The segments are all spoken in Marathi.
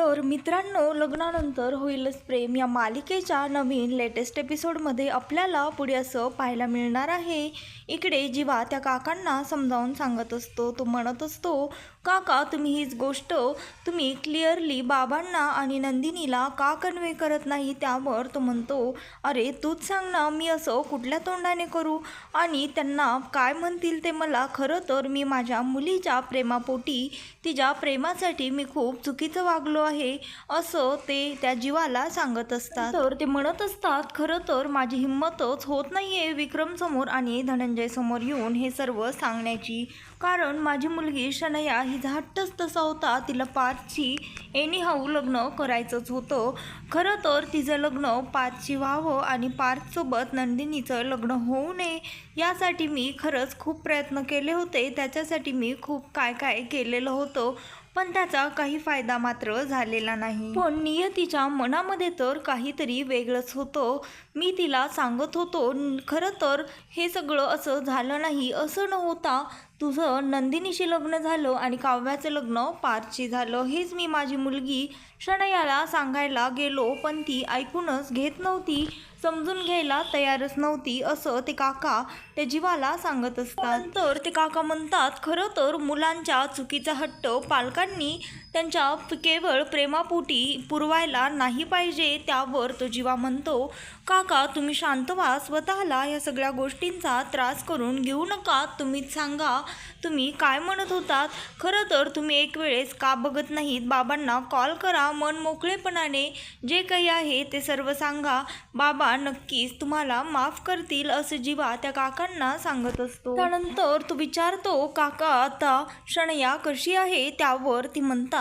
तर मित्रांनो लग्नानंतर होईलच प्रेम. या मालिकेच्या नवीन लेटेस्ट एपिसोडमध्ये आपल्याला पुढे असं पाहायला मिळणार आहे. इकडे जीवा त्या काकांना समजावून सांगत असतो तो म्हणत असतो काका तुम्ही हीच गोष्ट तुम्ही क्लिअरली बाबांना आणि नंदिनीला का कन्वे करत नाही त्यावर तो म्हणतो अरे तूच सांग ना मी असं कुठल्या तोंडाने करू? आणि त्यांना काय म्हणतील ते मला? खरं तर मी माझ्या मुलीच्या प्रेमापोटी तिच्या प्रेमासाठी मी खूप चुकीचं वागलो आहे असं ते त्या जीवाला सांगत असतात. तर ते म्हणत असतात खरं तर माझी हिंमतच होत नाही आहे विक्रम समोर आणि धनंजय समोर येऊन हे सर्व सांगण्याची. कारण माझी मुलगी शनया ही हट्टच तसा होता तिला पार्थची एनी हाऊ लग्न करायचंच होतं. खरं तर तिचं लग्न पार्थशी व्हावं आणि पार्थसोबत नंदिनीचं लग्न होऊ नये यासाठी मी खरंच खूप प्रयत्न केले होते. त्याच्यासाठी मी खूप काय काय केलेलं होतं. पण त्याचा काही फायदा मात्र झालेला नाही. पण नियतीच्या मनामध्ये तर काहीतरी वेगळंच होतं. मी तिला सांगत होतो खरं तर हे सगळं असं झालं नाही असं न होता तुझं नंदिनीशी लग्न झालं आणि काव्याचं लग्न पारची झालं. हेच मी माझी मुलगी शणयाला सांगायला गेलो पण ती ऐकूनच घेत नव्हती. समजून घ्यायला तयारच नव्हती असं ते काका त्या जीवाला सांगत असतात. तर ते काका म्हणतात खरं तर मुलांच्या चुकीचा हट्ट पालकांनी त्यांच्या केवळ प्रेमापोटी पुरवायला नाही पाहिजे त्यावर तो जीवा म्हणतो काका तुम्ही शांत व्हा स्वतःला या सगळ्या गोष्टींचा त्रास करून घेऊ नका. तुम्हीच सांगा तुम्ही काय म्हणत होतात? खरं तर तुम्ही एक वेळेस का बघत नाहीत? बाबांना कॉल करा मन मोकळेपणाने. जे काही आहे ते सर्व सांगा. बाबा नक्कीच तुम्हाला माफ करतील असं जीवा त्या काकांना सांगत असतो. त्यानंतर तो विचारतो काका आता शणया कशी आहे? त्यावर ती म्हणतात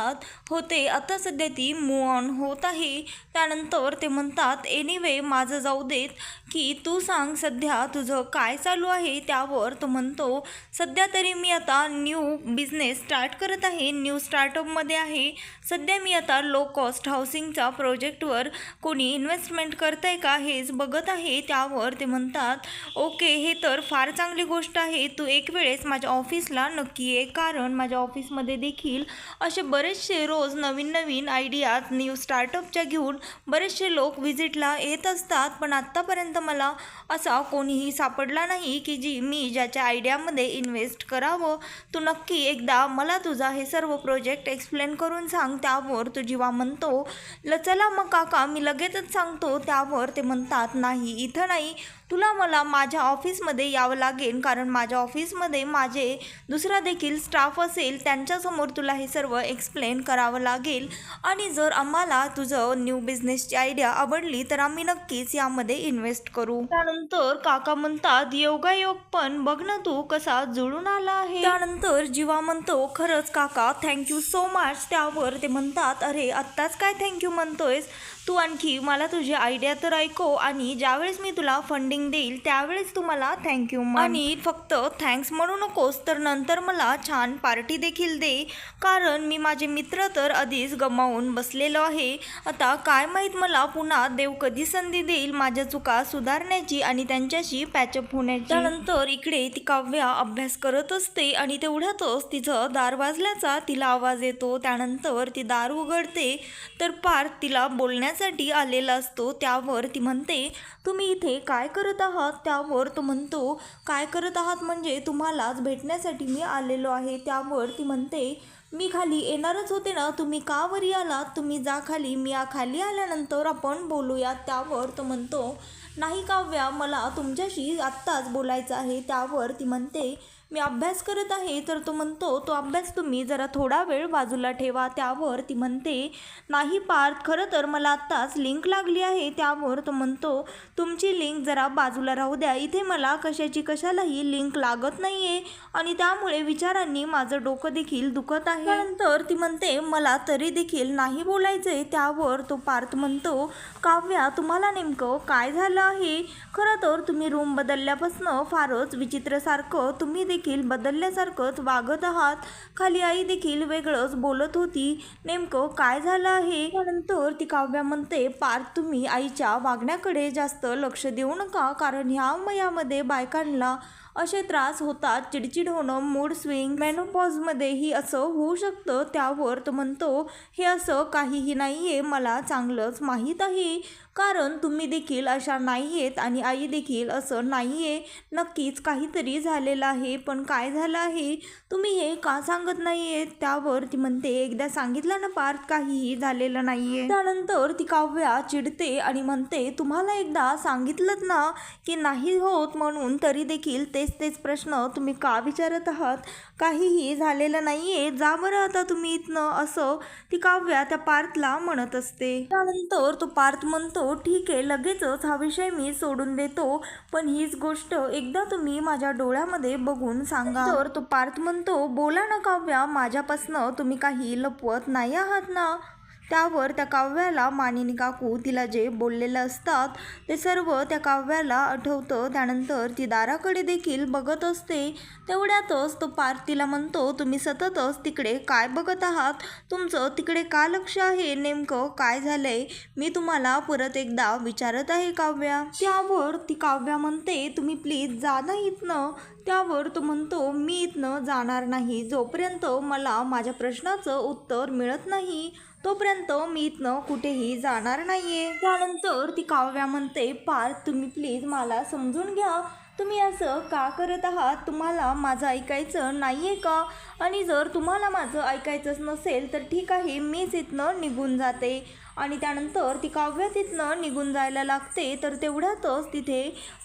होते आता सध्या ती मूव ऑन होत आहे. त्यानंतर ते म्हणतात एनिवे माझं जाऊ देत की तू सांग सध्या तुझं काय चालू आहे? त्यावर तो म्हणतो सध्या तरी मी आता न्यू बिझनेस स्टार्ट करत आहे न्यू स्टार्टअपमध्ये आहे. सध्या मी आता लो कॉस्ट हाऊसिंगच्या प्रोजेक्टवर कोणी इन्व्हेस्टमेंट करत आहे का हेच बघत आहे. त्यावर ते म्हणतात ओके हे तर फार चांगली गोष्ट आहे. तू एक वेळेस माझ्या ऑफिसला नक्की ये कारण माझ्या ऑफिसमध्ये देखील असे बरेच बरेचसे रोज नवीन नवीन आयडियाज न्यू स्टार्टअपच्या घेऊन बरेचसे लोक व्हिजिटला येत असतात. पण आत्तापर्यंत मला असा कोणीही सापडला नाही की जी मी ज्याच्या आयडियामध्ये इन्व्हेस्ट करावं. तू नक्की एकदा मला तुझा हे सर्व प्रोजेक्ट एक्सप्लेन करून सांग. त्यावर तू जेव्हा म्हणतो ल चला मग काका मी लगेचच सांगतो. त्यावर ते म्हणतात नाही इथं नाही. तुला मला माझ्या ऑफिसमध्ये यावं लागेल कारण माझ्या ऑफिसमध्ये माझे दुसरा देखील स्टाफ असेल त्यांच्यासमोर तुला हे सर्व एक्सप्लेन करावं लागेल. आणि जर आम्हाला तुझं न्यू बिझनेसची आयडिया आवडली तर आम्ही नक्कीच यामध्ये इन्व्हेस्ट करू. त्यानंतर काका म्हणतात योगायोग पण बघ ना तू कसा जुळून आला आहे. त्यानंतर जीवा म्हणतो खरंच काका थँक्यू सो मच त्यावर ते म्हणतात अरे आत्ताच काय थँक्यू म्हणतोयस? तू आणखी मला तुझी आयडिया तर ऐको आणि ज्यावेळेस मी तुला फंडिंग देईल त्यावेळेस तुम्हाला थँक्यू आणि फक्त थँक्स म्हणू नकोस तर नंतर मला छान पार्टी देखील दे. कारण मी माझे मित्र तर आधीच गमावून बसलेलो आहे. आता काय माहीत मला पुन्हा देव कधी संधी देईल माझ्या चुका सुधारण्याची आणि त्यांच्याशी पॅचअप होण्याची. त्यानंतर इकडे ती काव्या अभ्यास करत असते आणि तेवढ्यातच तिचं दार वाजल्याचा तिला आवाज येतो. त्यानंतर ती दार उघडते तर पार्थ तिला बोलण्यासाठी आलेला असतो. त्यावर ती म्हणते तुम्ही इथे काय करत आहात त्यावर तो म्हणतो काय करत आहात म्हणजे तुम्हालाच भेटण्यासाठी मी आलेलो आहे. त्यावर ती म्हणते मी खाली येणारच होते ना तुम्ही का वरी आलात? तुम्ही जा खाली मी या खाली आल्यानंतर आपण बोलूया. त्यावर तो म्हणतो नाही काव्या मला तुमच्याशी आत्ताच बोलायचं आहे. त्यावर ती म्हणते मी अभ्यास करत आहे तर तो म्हणतो तो अभ्यास तुम्ही जरा थोडा वेळ बाजूला ठेवा. त्यावर ती म्हणते नाही पार्थ खरं तर मला आत्ताच लिंक लागली आहे. त्यावर तो म्हणतो तुमची लिंक जरा बाजूला राहू द्या. इथे मला कशाची कशालाही लिंक लागत नाही आहे आणि त्यामुळे विचारांनी माझं डोकं देखील दुखत आहे. त्यानंतर ती म्हणते मला तरी देखील नाही बोलायचंय. त्यावर तो पार्थ म्हणतो काव्या तुम्हाला नेमकं काय झालं आहे? खरं तर तुम्ही रूम बदलल्यापासनं फारच विचित्रसारखं तुम्ही देखील देखील बदलल्यासारखंच वागत आहात. खाली आई देखील वेगळंच बोलत होती. नेमकं काय झालं आहे? त्यानंतर ती काव्या म्हणते पार्थ तुम्ही आईच्या वागण्याकडे जास्त लक्ष देऊ नका. कारण ह्या वयामध्ये बायकांना असे त्रास होतात चिडचिड होणं मूड स्विंग मेनोपॉजमध्येही असं होऊ शकतं. त्यावर तो म्हणतो हे असं काहीही नाही आहे मला चांगलंच माहीत आहे. कारण तुम्ही देखील अशा नाही आहेत आणि आई देखील असं नाही आहे नक्कीच काहीतरी झालेलं आहे पण काय झालं आहे? तुम्ही हे का सांगत नाही आहेत त्यावर ती म्हणते एकदा सांगितलं ना पार्थ काहीही झालेलं नाही आहे त्यानंतर ती काव्या चिडते आणि म्हणते तुम्हाला एकदा सांगितलं ना की नाही होत म्हणून तरी देखील ते तेच तेच प्रश्न तुम्ही का विचारत आहात? काहीही झालेलं नाही आहे जा बरं आता तुम्ही इथनं. असं ती काव्या त्या पार्थला म्हणत असते. त्यानंतर तो पार्थ म्हणतो ठीक आहे लगेचच हा विषय मी सोडून देतो. पण हीच गोष्ट एकदा तुम्ही माझ्या डोळ्यामध्ये बघून सांगा. तर तो पार्थ म्हणतो बोला ना काव्या माझ्यापासनं तुम्ही काही लपवत नाही आहात ना? त्यावर त्या काव्याला मानिनी काकू तिला जे बोललेलं असतात ते सर्व त्या काव्याला आठवतं. त्यानंतर ती दाराकडे देखील बघत असते. तेवढ्यातच तो पार्थ तिला म्हणतो तुम्ही सततच तिकडे काय बघत आहात? तुमचं तिकडे का लक्ष आहे? नेमकं काय झालंय? मी तुम्हाला परत एकदा विचारत आहे काव्या. त्यावर ती काव्या म्हणते तुम्ही प्लीज जा ना इथनं. त्यावर तो म्हणतो मी इथनं जाणार नाही. जोपर्यंत मला माझ्या प्रश्नाचं उत्तर मिळत नाही तोपर्यंत मी इथनं कुठेही जाणार नाहीये. त्यानंतर ती काव्या म्हणते पार्थ तुम्ही प्लीज मला समजून घ्या. तुम्ही असं का करत आहात? तुम्हाला माझं ऐकायचं नाही आहे का? आणि जर तुम्हाला माझं ऐकायचंच नसेल तर ठीक आहे मीच इथनं निघून जाते. आणि त्यानंतर ती काव्य तिथनं निघून जायला लागते तर तेवढ्यातच तिथे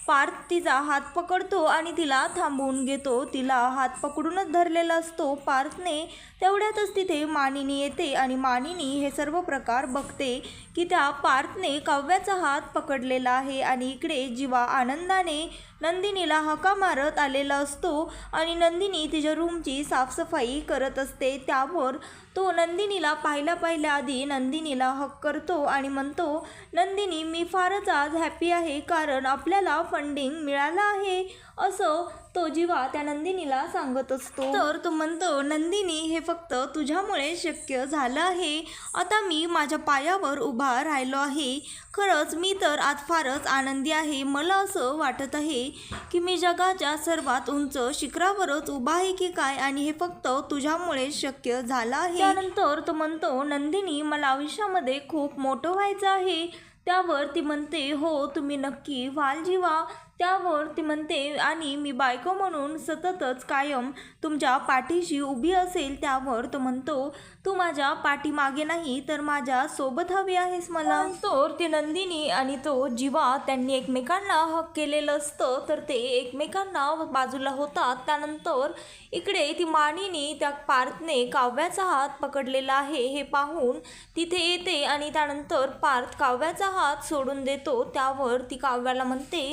पार्थ तिचा हात पकडतो आणि तिला थांबवून घेतो. तिला हात पकडूनच धरलेला असतो. पार्थने तेवढ्यातच तिथे मानिनी येते आणि मानिनी हे सर्व प्रकार बघते की त्या पार्थने काव्याचा हात पकडलेला आहे आणि इकडे जीवा आनंदाने नंदिनीला हका मारत आलेला असतो आणि नंदिनी तिच्या रूमची साफसफाई करत असते. त्यावर तो नंदिनीला पाहिल्या पाहिल्या आधी नंदिनीला हक करतो आणि म्हणतो नंदिनी मी फारच आज हॅपी आहे कारण आपल्याला फंडिंग मिळालं आहे. असं तो जीवा त्या नंदिनीला सांगत असतो. तर तो म्हणतो नंदिनी हे फक्त तुझ्यामुळे शक्य झालं आहे. आता मी माझ्या पायावर उभा राहिलो आहे. खरंच मी तर आज फारच आनंदी आहे. मला असं वाटत आहे की मी जगाच्या सर्वात उंच शिखरावरच उभा आहे की काय? आणि हे फक्त तुझ्यामुळे शक्य झालं आहे. त्यानंतर तो म्हणतो नंदिनी मला आयुष्यामध्ये खूप मोठं व्हायचं आहे. त्यावर ती म्हणते हो तुम्ही नक्की व्हाल जीवा. त्यावर ती म्हणते आणि मी बायको म्हणून सततच कायम तुमच्या पाठीशी उभी असेल त्यावर तो म्हणतो तू माझ्या पाठीमागे नाही तर माझ्या सोबत हवी आहेस मला. तर ती नंदिनी आणि तो जीवा त्यांनी एकमेकांना हक केलेलं असतं तर ते एकमेकांना बाजूला होतात. त्यानंतर इकडे ती मानिनी त्या पार्थने काव्याचा हात पकडलेला आहे. हे पाहून तिथे येते आणि त्यानंतर पार्थ काव्याचा हात सोडून देतो. त्यावर ती काव्याला म्हणते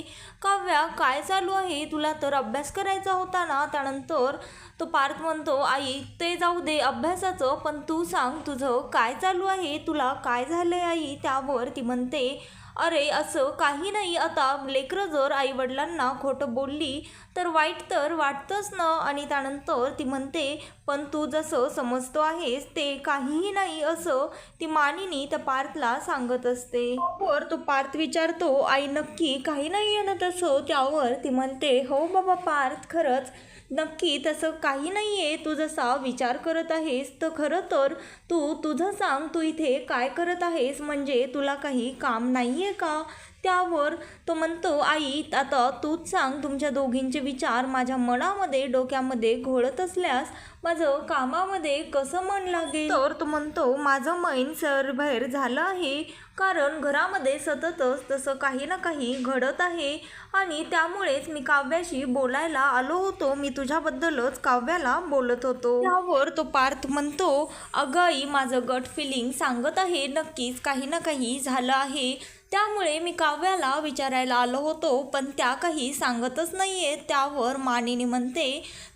का काव्या काय चालू आहे? तुला तर अभ्यास करायचा होता ना? त्यानंतर तो पार्थ म्हणतो आई ते जाऊ दे अभ्यासाचं पण तू सांग तुझं काय चालू आहे? तुला काय झालंय आई? त्यावर ती म्हणते अरे असं काही नाही. आता लेकरं जर आईवडिलांना खोटं बोलली तर वाईट तर वाटतंच ना? आणि त्यानंतर ती म्हणते पण तू जसं समजतो आहेस ते काहीही नाही असं ती मानिनी त्या पार्थला सांगत असते. वर तो पार्थ विचारतो आई नक्की काही नाही आहे ना तसं? त्यावर ती म्हणते हो बाबा पार्थ खरंच. नक्की तसं काही नाही आहे. तू जसा विचार करत आहेस तर खरं तर तू तुझं सांग तू इथे काय करत आहेस? म्हणजे तुला काही काम नाही आहे का? त्यावर तो म्हणतो आई आता तूच सांग तुमच्या दोघींचे विचार माझ्या मनामध्ये डोक्यामध्ये घोळत असल्यास माझं कामामध्ये कसं मन लागेल? तर तो म्हणतो माझं मन सरभैर झालं आहे कारण घरामध्ये सततच तसं काही ना काही घडत आहे आणि त्यामुळेच मी काव्याशी बोलायला आलो होतो. मी तुझ्याबद्दलच काव्याला बोलत होतो. त्यावर तो पार्थ म्हणतो अगं आई माझं गट फिलिंग सांगत आहे नक्कीच काही ना काही झालं आहे. त्यामुळे मी काव्याला विचारायला आलो होतो पण त्या काही सांगतच नाही आहेत त्यावर मानिनी म्हणते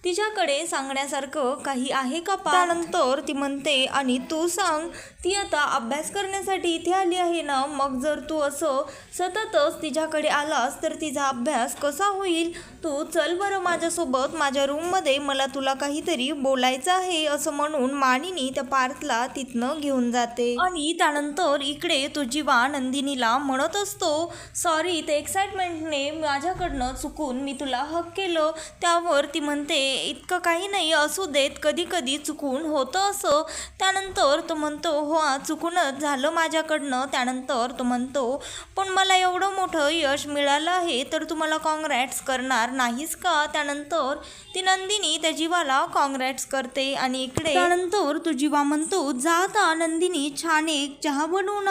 तिच्याकडे सांगण्यासारखं काही आहे का पा त्यानंतर ती म्हणते आणि तू सांग ती आता अभ्यास करण्यासाठी इथे आली आहे ना? मग जर तू असं सततच तिच्याकडे आलास तर तिचा अभ्यास कसा होईल? तू चल बरं माझ्यासोबत माझ्या रूममध्ये मला तुला काहीतरी बोलायचं आहे असं म्हणून मानिनी त्या पार्थला तिथनं घेऊन जाते. आणि त्यानंतर इकडे तो जीवा नंदिनीला म्हणत असतो सॉरी ते एक्साइटमेंटने माझ्याकडनं चुकून मी तुला हक केलं. त्यावर ती म्हणते इतकं काही नाही असू देत. कधी कधी चुकून होतं असं. त्यानंतर तो म्हणतो हो चुकूनच झालं माझ्याकडनं. त्यानंतर तो म्हणतो पण मला एवढं मोठं यश मिळालं आहे तर तुम्हाला काँग्रॅट्स करणार नाहीस का? त्यानंतर ती नंदिनी त्या जीवाला काँग्रॅट्स करते आणि इकडे त्यानंतर तो जीवा म्हणतो जाता नंदिनी छान एक चहा बनवून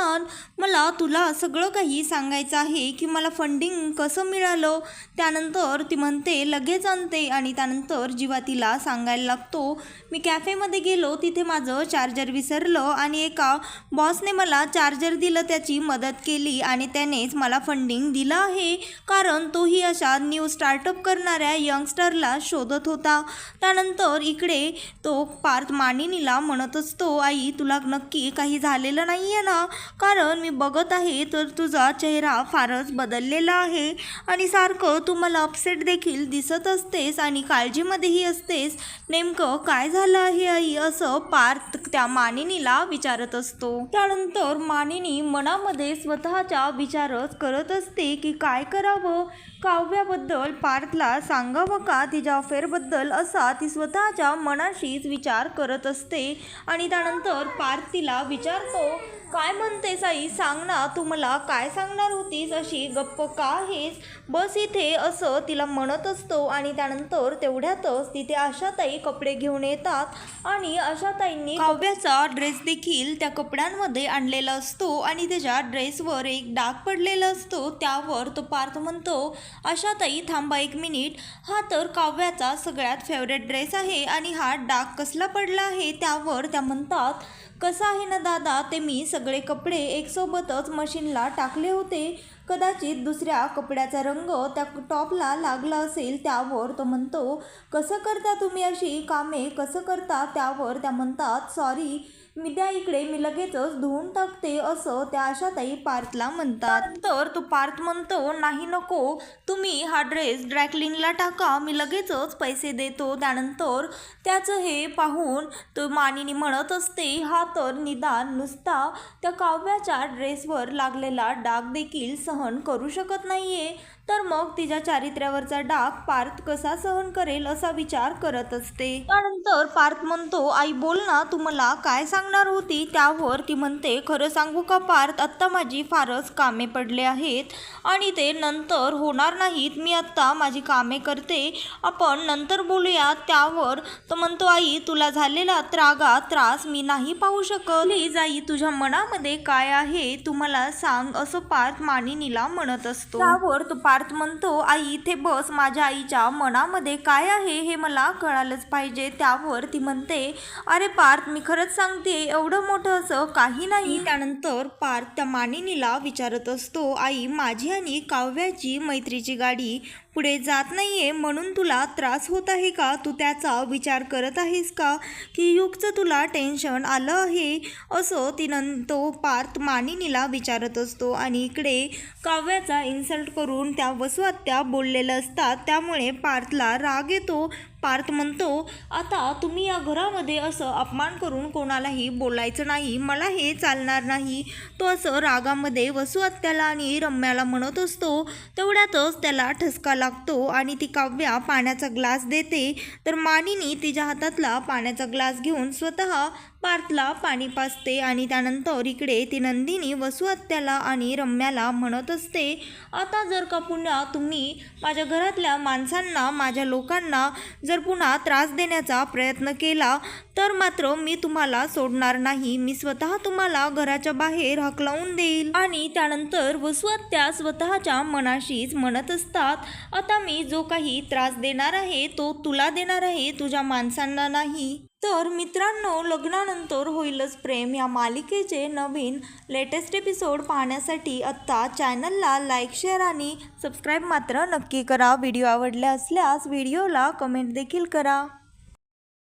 मला तुला सगळं काही सांगायचं आहे की मला फंडिंग कसं मिळालं? त्यानंतर ती म्हणते लगेच आणते. आणि त्यानंतर जीवा तिला सांगायला लागतो. मी कॅफेमध्ये गेलो तिथे माझं चार्जर विसरलं आणि एका बॉसने मला चार्जर दिलं त्याची मदत केली आणि त्यानेच मला फंडिंग दिलं आहे. कारण तोही अशा न्यू स्टार्टअप करणाऱ्या यंगस्टरला शोधत होता. त्यानंतर इकडे तो पार्थ मानिनीला म्हणत असतो आई तुला नक्की काही झालेलं नाही आहे ना? कारण मी बघत आहे तर तुझा चेहरा फारच बदललेला आहे. आणि सारखं तू मला अपसेट देखील दिसत असतेस आणि काळजीमध्येही असतेस नेमकं काय झालं आहे आई? असं पार्थ त्या मानिनीला विचारत असतो. त्यानंतर मानिनी मनामध्ये स्वतःच्या विचारच करत असते की काय करावं? काव्याबद्दल पार्थला सांगावं का? तिच्या अफेअरबद्दल असा ती स्वतःच्या मनाशीच विचार करत असते. आणि त्यानंतर पार्थ तिला विचारतो काय म्हणतेस आई सांग ना तू मला काय सांगणार होतीस अशी? गप्प का हेस बस इथे असं तिला म्हणत असतो आणि त्यानंतर तेवढ्यातच तिथे आशाताई कपडे घेऊन येतात आणि आशाताईंनी काव्याचा ड्रेस देखील त्या कपड्यांमध्ये आणलेला असतो आणि त्याच्या ड्रेसवर एक डाग पडलेला असतो. त्यावर तो पार्थ म्हणतो आशाताई थांबा एक मिनिट. हा तर काव्याचा सगळ्यात फेवरेट ड्रेस आहे आणि हा डाग कसला पडला आहे? त्यावर त्या म्हणतात कसं आहे ना दादा ते मी सगळे कपडे एकसोबतच मशीनला टाकले होते. कदाचित दुसऱ्या कपड्याचा रंग त्या टॉपला लागला असेल त्यावर. तो म्हणतो कसं करता तुम्ही अशी? कामे कसं करता? त्यावर त्या म्हणतात सॉरी मी द्या इकडे मी लगेचच धुवून टाकते असं त्या आशाताई पार्थला म्हणतात. तर तो पार्थ म्हणतो नाही नको तुम्ही हा ड्रेस ड्रॅकलिनला टाका मी लगेचच पैसे देतो. त्यानंतर त्याचं हे पाहून तो मानिनी म्हणत असते हा तर निदान नुसता त्या काव्याच्या ड्रेसवर लागलेला डाग देखील सहन करू शकत नाही आहे तर मग तिच्या चारित्र्यावरचा डाग पार्थ कसा सहन करेल असा विचार करत असते. त्यानंतर पार्थ म्हणतो आई बोल ना तू मला काय सांगणार होती? त्यावर ती म्हणते खरं सांगू का पार्थ आत्ता माझी फारच कामे पडले आहेत आणि ते नंतर होणार नाहीत. मी आत्ता माझी कामे करते. आपण नंतर बोलूया त्यावर तो म्हणतो आई तुला झालेला त्रागा त्रास मी नाही पाहू शकत. प्लीज आई तुझ्या मनामध्ये काय आहे तू मला सांग असं पार्थ मानिनीला म्हणत असतो. त्यावर तो पार्थ पार्थ म्हणतो आई इथे बस माझ्या आईच्या मनामध्ये काय आहे हे मला कळालंच पाहिजे. त्यावर ती म्हणते अरे पार्थ मी खरंच सांगते एवढं मोठं असं काही नाही. त्यानंतर पार्थ त्या मानिनीला विचारत असतो आई माझी आणि काव्याची मैत्रीची गाडी पुढे जात नाही आहे म्हणून तुला त्रास होत आहे का? तू त्याचा विचार करत आहेस का? की युगचं तुला टेन्शन आलं आहे? असं तिनं तो पार्थ मानिनीला विचारत असतो आणि इकडे काव्याचा इन्सल्ट करून त्या वसुआत्या बोललेल्या असतात. त्यामुळे पार्थला राग येतो. पार्थ म्हणतो आता तुम्ही या घरामध्ये असं अपमान करून कोणालाही बोलायचं नाही मला हे चालणार नाही. तो असं रागामध्ये वसुहत्याला आणि रम्याला म्हणत असतो. तेवढ्यातच त्याला ठसका लागतो आणि ती काव्या पाण्याचा ग्लास देते. तर मानिनी तिच्या हातातला पाण्याचा ग्लास घेऊन स्वतः पार्थला पाणी पाजते आणि त्यानंतर इकडे ती नंदिनी वसुहत्याला आणि रम्याला म्हणत असते आता जर का पुन्हा तुम्ही माझ्या घरातल्या माणसांना माझ्या लोकांना जर पुन्हा त्रास देण्याचा प्रयत्न केला तर मात्र मी तुम्हाला सोडणार नाही. मी स्वतः तुम्हाला घराच्या बाहेर हकलावून देईल. आणि त्यानंतर वसुहत्या स्वतःच्या मनाशीच म्हणत असतात आता मी जो काही त्रास देणार आहे तो तुला देणार आहे तुझ्या माणसांना नाही. तर मित्रांनो लग्नानंतर होईलच प्रेम. या मालिकेचे नवीन लेटेस्ट एपिसोड पाहण्यासाठी आत्ता चॅनलला लाईक शेअर आणि सबस्क्राईब मात्र नक्की करा. व्हिडिओ आवडले असल्यास व्हिडिओला कमेंट देखील करा.